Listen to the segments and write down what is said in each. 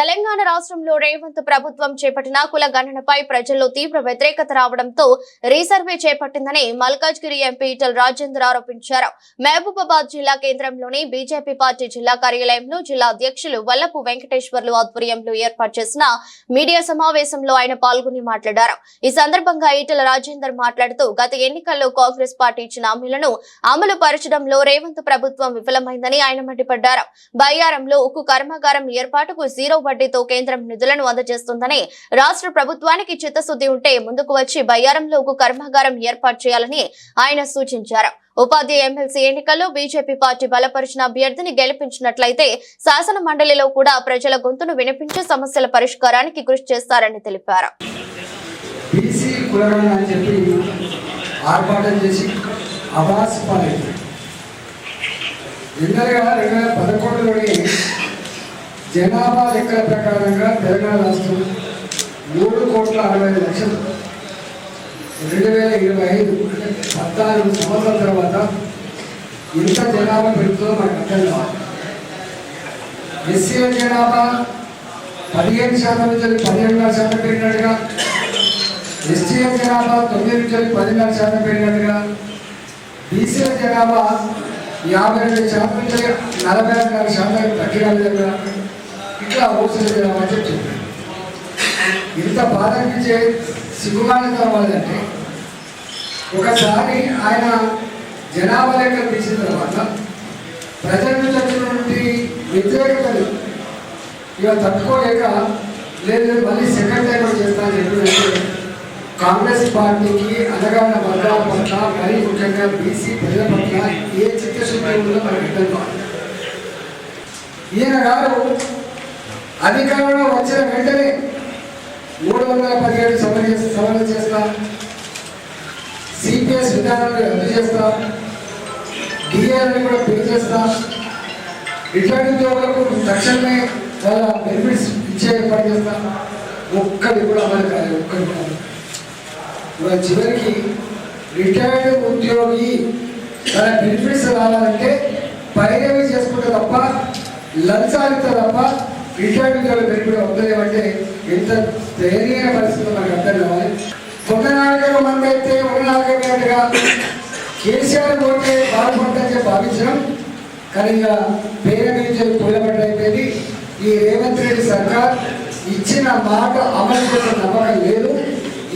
తెలంగాణ రాష్ట్రంలో రేవంత్ ప్రభుత్వం చేపట్టిన కుల గణనపై ప్రజల్లో తీవ్ర వ్యతిరేకత రావడంతో రీసర్వే చేపట్టిందని మల్కాజ్గిరి ఎంపీ ఈటల రాజేందర్ ఆరోపించారు. మహబూబాబాద్ జిల్లా కేంద్రంలోని బీజేపీ పార్టీ జిల్లా కార్యాలయంలో జిల్లా అధ్యక్షులు వల్లపు వెంకటేశ్వర్లు ఆధ్వర్యంలో ఏర్పాటు చేసిన మీడియా సమావేశంలో ఆయన పాల్గొని మాట్లాడారు. ఈ సందర్భంగా ఈటల రాజేందర్ మాట్లాడుతూ గత ఎన్నికల్లో కాంగ్రెస్ పార్టీ ఇచ్చిన హామీలను అమలు పరచడంలో రేవంత్ ప్రభుత్వం విఫలమైందని ఆయన మండిపడ్డారు. బయ్యారంలో ఉక్కు కర్మాగారం ఏర్పాటుకు జీరో వడ్డీతో కేంద్రం నిధులను అందజేస్తుందని రాష్ట్ర ప్రభుత్వానికి చిత్తశుద్ధి ఉంటే ముందుకు వచ్చి బయ్యారంలో కర్మాగారం ఏర్పాటు చేయాలని ఆయన సూచించారు. ఉపాధి ఎమ్మెల్సీ ఎన్నికల్లో బీజేపీ పార్టీ బలపరిచిన అభ్యర్థిని గెలిపించినట్లయితే శాసన మండలిలో కూడా ప్రజల గొంతును వినిపించే సమస్యల పరిష్కారానికి కృషి చేస్తారని తెలిపారు. ఆర్భాటం చేసి జనాభా లెక్కల ప్రకారంగా తెలంగాణ రాష్ట్రం మూడు కోట్ల అరవై లక్షలు. రెండు వేల ఇరవై ఐదు అంటే పద్నాలుగు సంవత్సరాల తర్వాత ఎంత జనాభా పెరుగుతుందో మనకు అర్థం కావాలి ఎస్సీల జనాభా పదిహేను శాతం నుంచి పదిహేడున్నర శాతం పెరిగినట్టుగా ఎస్టీఎం జనాభా తొమ్మిది నుంచి పదిన్నర శాతం పెరిగినట్టుగా బీసీల జనాభా యాభై రెండు శాతం నుంచి నలభై ఆరున్నర శాతం తగ్గిన ఇట్లా ఓసీల జనాభా చెప్పి ఇంత బాధించే అనిపించే సిగ్గుమానం ఒకసారి ఆయన జనాభా లెక్కలు తీసిన తర్వాత ప్రజల నుంచి వచ్చినటువంటి వ్యతిరేకతలు ఇక తట్టుకోలేక లేదు లేదు, మళ్ళీ సెకండ్ టైం చేస్తాను ఎందుకంటే కాంగ్రెస్ పార్టీకి అనగాన వర్గాల పట్ల మరీ ముఖ్యంగా బీసీ ప్రజల పట్ల ఏ చిత్తశుద్ధి ఉందో మనకి అర్థం కావాలి ఈయన గారు అధికారంలో వచ్చిన వెంటనే మూడు వందల పదిహేడు సభలు చేస్తా సభలు చేస్తా. సిపిఎస్ విధానాన్ని రద్దు చేస్తా. డిఏని కూడా పే చేస్తా. రిటైర్డ్ ఉద్యోగులకు తక్షణమే వాళ్ళ బెనిఫిట్స్ ఇచ్చే ఏర్పాటు చేస్తా. ఒక్కటి కూడా అమలు కాలేదు ఒక్కటి కూడా ఇవాళ చివరికి రిటైర్డ్ ఉద్యోగి తన బెనిఫిట్స్ రావాలంటే పైరవి చేసుకుంటే తప్ప లంచాలితో తప్ప రిటైర్డ్ ఉద్యోగులు బెనిఫిట్ వద్దలేమంటే ఎంత ధైర్యమైన పరిస్థితులు మనకు అర్థం కావాలి. ఒక నాలుగు మంది అయితే ఒక నాలుగు కేసీఆర్ పోతే బాగుపడతాని భావించడం. కానీ ఇక పేరు నుంచి పుల్లబడ్డ అయిపోయింది. ఈ రేవంత్ రెడ్డి సర్కార్ ఇచ్చిన మాట అమలు చేసే నమ్మకం లేదు.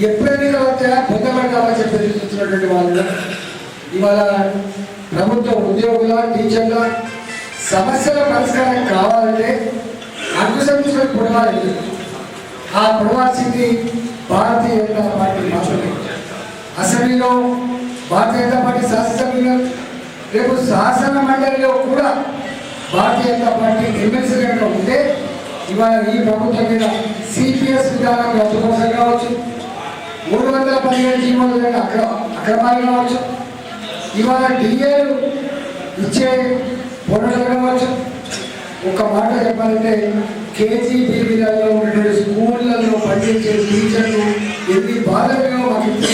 ఎప్పుడైనా వస్తే పొందబడ్డామని చెప్పి చూస్తున్నటువంటి వాళ్ళు ఇవాళ ప్రభుత్వ ఉద్యోగుల టీచర్ల సమస్యల పరిష్కారం కావాలంటే అంకుశం తీసుకొని పొడవాలి ఆ పొడవాల్సింది భారతీయ జనతా పార్టీ మాత్రమే. అసెంబ్లీలో భారతీయ జనతా పార్టీ శాసనసభ్యులు రేపు శాసన మండలిలో కూడా భారతీయ జనతా పార్టీ ఎమ్మెల్సీ కనుక ఉంటే ఇవాళ ఈ ప్రభుత్వం మీద సిపిఎస్ విధానం రద్దు కోసం కావచ్చు. మూడు వందల పదిహేడు జీవోలు కనుక అక్ర అక్రమాలు కావచ్చు. ఇవాళ డిఏలు ఇచ్చే పోరాటాలు కావచ్చు. ఒక మాట చెప్పాలంటే కేజీబీవీలలో ఉన్నటువంటి స్కూళ్ళల్లో పనిచేసే టీచర్లు ఎన్ని బాధలుగా మాకు ఇంత